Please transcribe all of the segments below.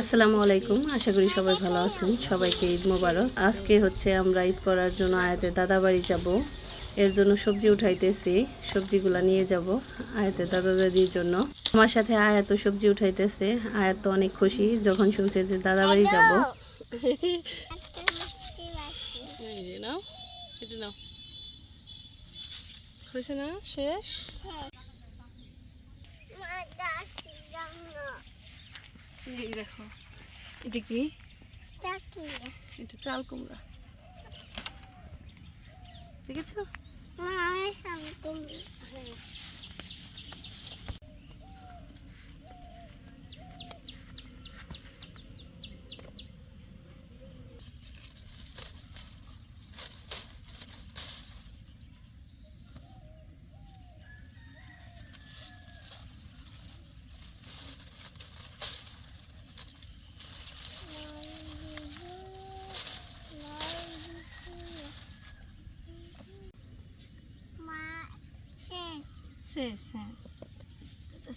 আসসালামু আলাইকুম আশা করি সবাই ভালো আছেন। সবাইকে ঈদ মোবারক। আজকে হচ্ছে আমরা ঈদ করার জন্য আয়াতের দাদা বাড়ি যাব। এর জন্য সবজি উঠাইতেছি সবজিগুলা নিয়ে যাব আয়াতের দাদা দাদির জন্য। আমার সাথে আয়াত সবজি উঠাইতেছে। আয়াত তো অনেক খুশি যখন শুনছে যে দাদা বাড়ি যাব। হয়েছে না? শেষ? এই দেখো এটা কি? এটা চাল কুমড়া। দেখেছ? শেষ হ্যাঁ এটা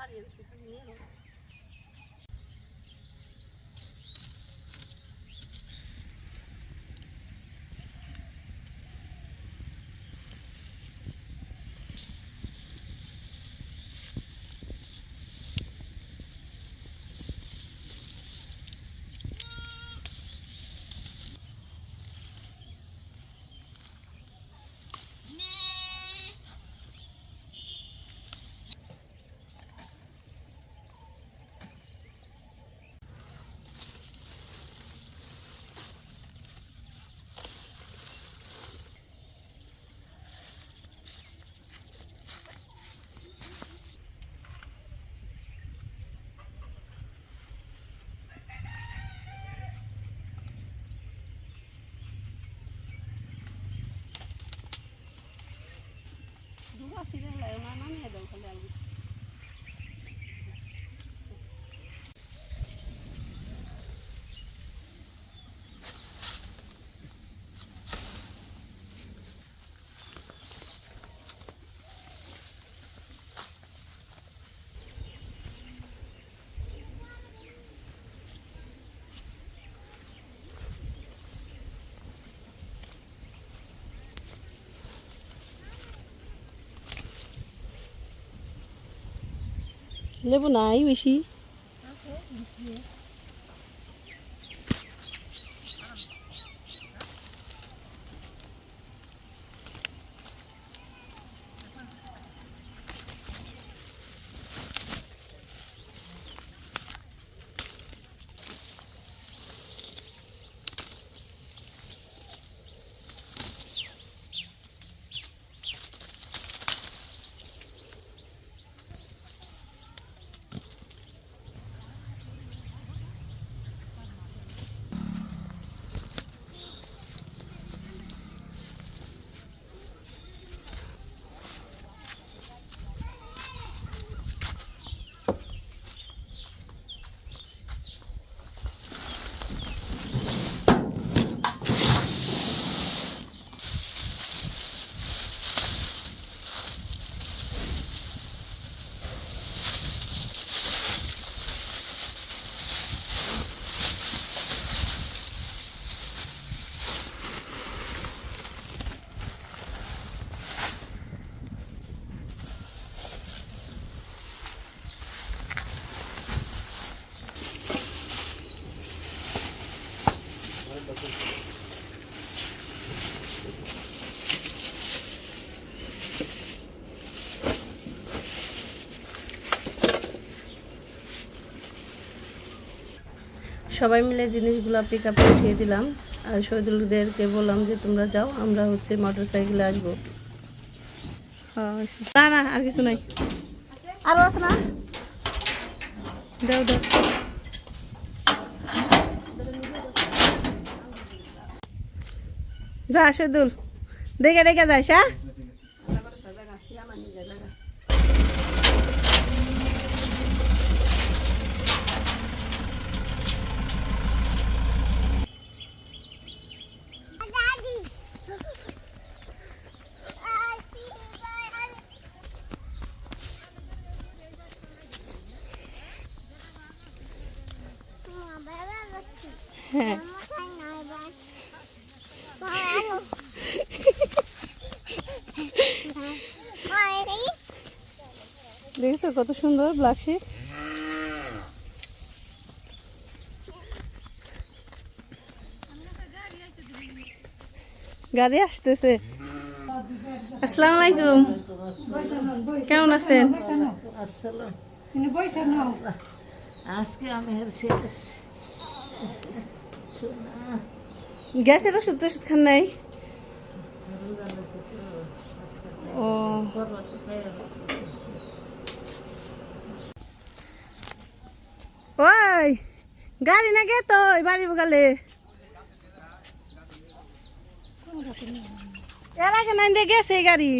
大理的水还 ni ada kalau aku. লেবু নাই বেশি। সবাই মিলে জিনিসগুলো পিক আপে উঠিয়ে দিলাম। আর শহীদুলদেরকে বললাম যে তোমরা যাও আমরা হচ্ছে মোটর সাইকেলে আসব। না না আর কিছু নাই। আরও আছে না? দাও দাও। যা শহীদুল। দেখে দেখে যাইস হ্যাঁ? হ্যাঁ দেখেছ কত সুন্দর ব্ল্যাক শিপ গাড়ি আসতেছে। আসসালামু আলাইকুম। কেমন আছেন? আজকে আমি গ্যাসের ওষুধ টষুধ খান নাই? ও। ওই, গাড়ি না গে তো বাড়ি বগালে এর আগে নাই দিয়ে গেছে গাড়ি।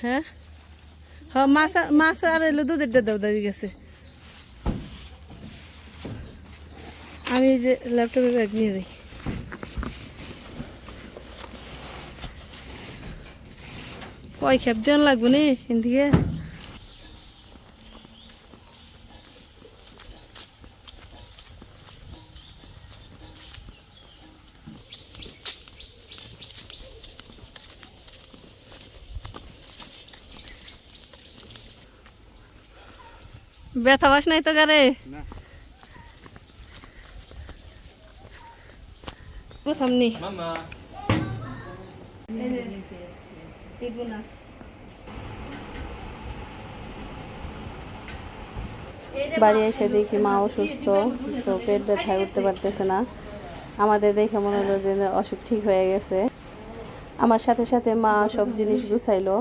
হ্যাঁ? হ্যাঁ মাছ মাছ আর এলো দুধের দাও দাবি গেছে। আমি এই যে ল্যাপটপে ব্যাগ নিয়ে যাই কয় খেপ দেওয়ান লাগবে নে এদিকে ব্যথা বাস নাই তো গারে সামনে বাড়ি এসে দেখি মা অসুস্থ তো পেট ব্যথায় উঠতে পারতেছে না। আমাদের দেখে মনে হলো যে অসুখ ঠিক হয়ে গেছে। আমার সাথে সাথে মা সব জিনিস গুছাইলো।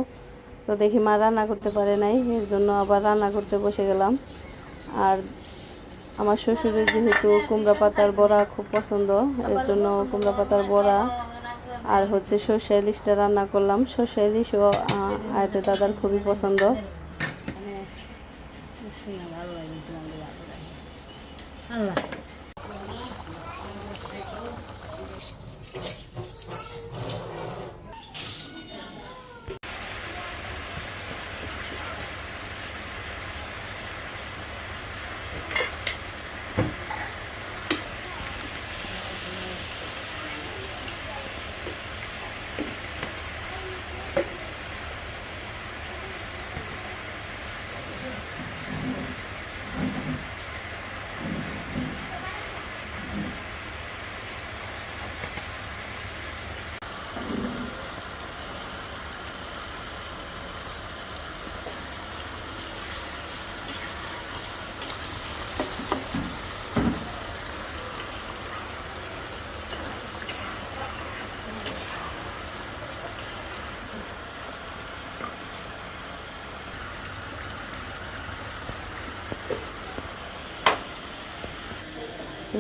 তো দেখি মা রান্না করতে পারে নাই এর জন্য আবার রান্না করতে বসে গেলাম। আর আমার শ্বশুরের যেহেতু কুমড়া পাতার বড়া খুব পছন্দ, এর জন্য কুমড়া পাতার বড়া আর হচ্ছে সর্ষে ইলিশটা রান্না করলাম। সর্ষে ইলিশও আয়তে দাদার খুবই পছন্দ আল্লাহ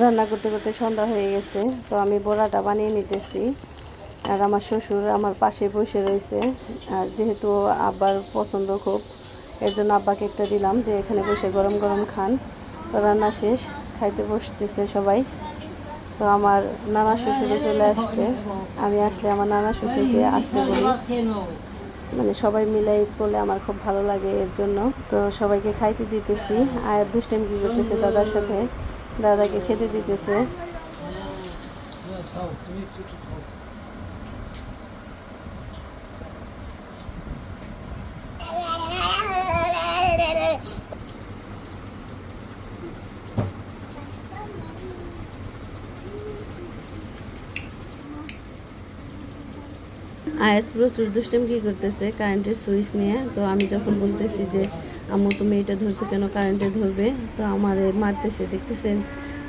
রান্না করতে করতে সন্ধ্যা হয়ে গেছে, তো আমি বড়াটা বানিয়ে নিতেছি। আর আমার শ্বশুর আমার পাশে বসে রয়েছে, আর যেহেতু আব্বার পছন্দ খুব, এর জন্য আব্বাকে একটা দিলাম যে এখানে বসে গরম গরম খান। তো রান্না শেষ, খাইতে বসতেছে সবাই। তো আমার নানা শ্বশুরে চলে আসছে, আমি আসলে আমার নানা শ্বশুরকে আসলে বলি। মানে সবাই মিলে ঈদ করলে আমার খুব ভালো লাগে এর জন্য। তো সবাইকে খাইতে দিতেছি আর দুষ্টেম কি করতেছে দাদার সাথে। দাদাকে খেতে দিতেছে। আয়াত প্রচুর দুষ্টেম কি করতেছে কারেন্টের সুইচ নিয়ে। তো আমি যখন বলতেছি যে আম্মু তুমি এটা ধরছো কেন? কারেন্টে ধরবে? তো আমার মারতেছে দেখতেছেন?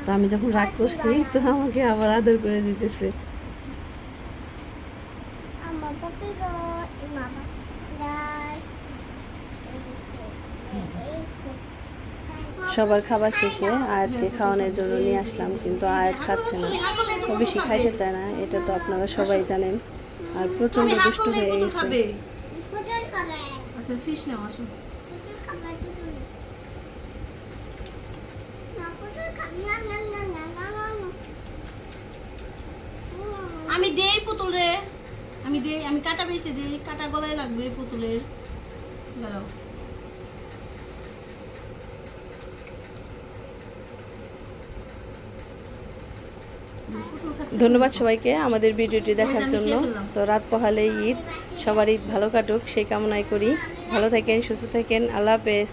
তো আমি যখন রাগ করছি তো আমাকে আবার আদর করে দিতেছে। সবার খাবার শেষে আয়াতকে খাওয়ানোর জন্য নিয়ে আসলাম কিন্তু আয়াত খাচ্ছে না। ও বেশি খাইতে চায় না এটা তো আপনারা সবাই জানেন। আর প্রচণ্ড দুষ্ট হয়ে গেছে। আচ্ছা ফিশ নাও আসো। আমি দেই পুতুল। রে আমি দেই আমি কাটা বেছে দেই কাটা গলায় লাগবে পুতুলের। দাঁড়াও। ধন্যবাদ সবাইকে আমাদের ভিডিওটি দেখার জন্য। তো রাত পহালে ঈদ। সবার ঈদ ভালো কাটুক সেই কামনাই করি। ভালো থাকেন সুস্থ থাকেন। আল্লাহ হাফেজ।